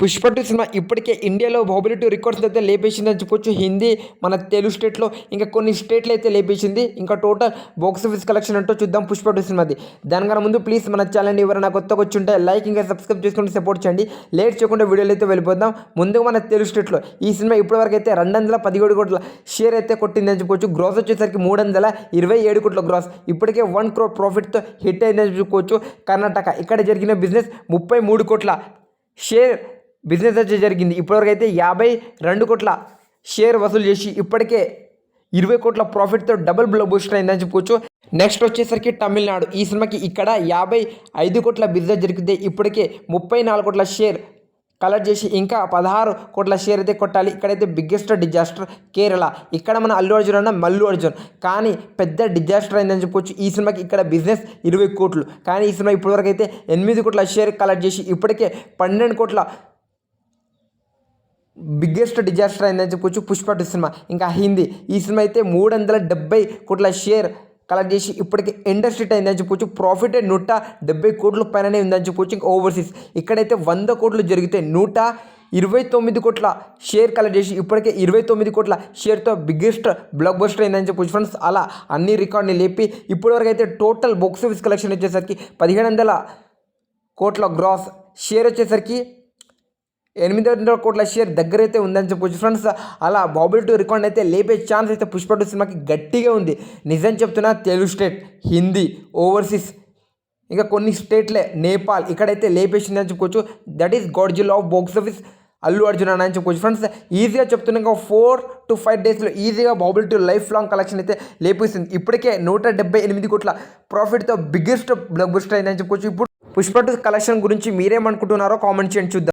Pushpa two cinema ఇప్పటికే ఇండియాలో mobility records అయితే లేపేసిందని చెప్పొచ్చు. హిందీ మన తెలుగు స్టేట్లో ఇంకా కొన్ని స్టేట్లు అయితే లేపేసింది. ఇంకా టోటల్ బాక్స్ ఆఫీస్ కలెక్షన్ అంటూ చూద్దాం పుష్ప టూ సినిమాది దానికన్నా ముందు ప్లీజ్ మన ఛానల్ ఎవరైనా కొత్తగా వచ్చి ఉంటే లైక్ ఇంకా సబ్స్క్రైబ్ చేసుకుంటే సపోర్ట్ చేయండి. లేట్ చేయకుండా వీడియోలు అయితే వెళ్ళిపోదాం. ముందుగా మన తెలుగు స్టేట్లో ఈ సినిమా ఇప్పటివరకు అయితే రెండు వందల పదిహేడు కోట్ల షేర్ అయితే కొట్టిందని చెప్పొచ్చు. గ్రాస్ వచ్చేసరికి మూడు వందల ఇరవై ఏడు కోట్ల గ్రాస్ ఇప్పటికే వన్ క్రోర్ ప్రాఫిట్తో హిట్ అయిందని చెప్పుకోవచ్చు కర్ణాటక ఇక్కడ జరిగిన బిజినెస్ ముప్పై మూడు కోట్ల షేర్ బిజినెస్ అయితే జరిగింది. ఇప్పటివరకు అయితే యాభై రెండు కోట్ల షేర్ వసూలు చేసి ఇప్పటికే ఇరవై కోట్ల ప్రాఫిట్తో డబుల్ బ్లో బూస్టర్ అయిందని చెప్పుకోవచ్చు. నెక్స్ట్ వచ్చేసరికి తమిళనాడు. ఈ సినిమాకి ఇక్కడ యాభై ఐదు కోట్ల బిజినెస్ జరిగితే ఇప్పటికే ముప్పై నాలుగు కోట్ల షేర్ కలెక్ట్ చేసి ఇంకా పదహారు కోట్ల షేర్ అయితే కొట్టాలి. ఇక్కడైతే బిగ్గెస్ట్ డిజాస్టర్ కేరళ. ఇక్కడ మన అల్లు అర్జున్ అన్న మల్లు అర్జున్. కానీ పెద్ద డిజాస్టర్ అయిందని చెప్పొచ్చు ఈ సినిమాకి ఇక్కడ బిజినెస్ ఇరవై కోట్లు. కానీ ఈ సినిమా ఇప్పటివరకు అయితే ఎనిమిది కోట్ల షేర్ కలెక్ట్ చేసి ఇప్పటికే పన్నెండు కోట్ల బిగ్గెస్ట్ డిజాస్టర్ అయిందని చెప్పొచ్చు. Pushpa two cinema. ఇంకా హిందీ. ఈ సినిమా అయితే మూడు వందల డెబ్బై కోట్ల షేర్ కలెక్ట్ చేసి ఇప్పటికి ఇండస్ట్రీ అయిందని చెప్పొచ్చు. ప్రాఫిట్ నూట డెబ్బై కోట్ల పైననే ఉందని చెప్పొచ్చు. ఇంకా ఓవర్సీస్ ఇక్కడైతే వంద కోట్లు జరిగితే నూట ఇరవై తొమ్మిది కోట్ల షేర్ కలెక్ట్ చేసి ఇప్పటికే ఇరవై తొమ్మిది కోట్ల షేర్తో బిగ్గెస్ట్ బ్లాక్ బస్టర్ అయిందని చెప్పొచ్చు ఫ్రెండ్స్ అలా అన్ని రికార్డ్ని లేపి ఇప్పటివరకు అయితే టోటల్ బాక్స్ ఆఫీస్ కలెక్షన్ వచ్చేసరికి పదిహేడు వందల కోట్ల గ్రాస్ షేర్ వచ్చేసరికి ఎనిమిది వందల కోట్ల షేర్ దగ్గర అయితే ఉందని చెప్పొచ్చు. ఫ్రెండ్స్ అలా బాబుల్ టూ రికార్డ్ అయితే లేపే ఛాన్స్ అయితే పుష్ప టూ సినిమాకి గట్టిగా ఉంది. నిజం చెప్తున్నా తెలుగు స్టేట్ హిందీ ఓవర్సీస్ ఇంకా కొన్ని స్టేట్లే నేపాల్ ఇక్కడైతే లేపేసిందని చెప్పుకోవచ్చు that is Godzilla of box office. Allu Arjun అని చెప్పుకోవచ్చు ఫ్రెండ్స్ ఈజీగా చెప్తున్నాక ఫోర్ టు ఫైవ్ డేస్లో ఈజీగా Baahubali two lifelong collection అయితే లేపేసింది. ఇప్పటికే నూట డెబ్బై ఎనిమిది కోట్ల ప్రాఫిట్తో బిగ్గెస్ట్ బ్లక్ బుస్టర్ అయిందని చెప్పుకోవచ్చు ఇప్పుడు పుష్ప టూ కలెక్షన్ గురించి మీరేమనుకుంటున్నారో కామెంట్ చేయండి చూద్దాం.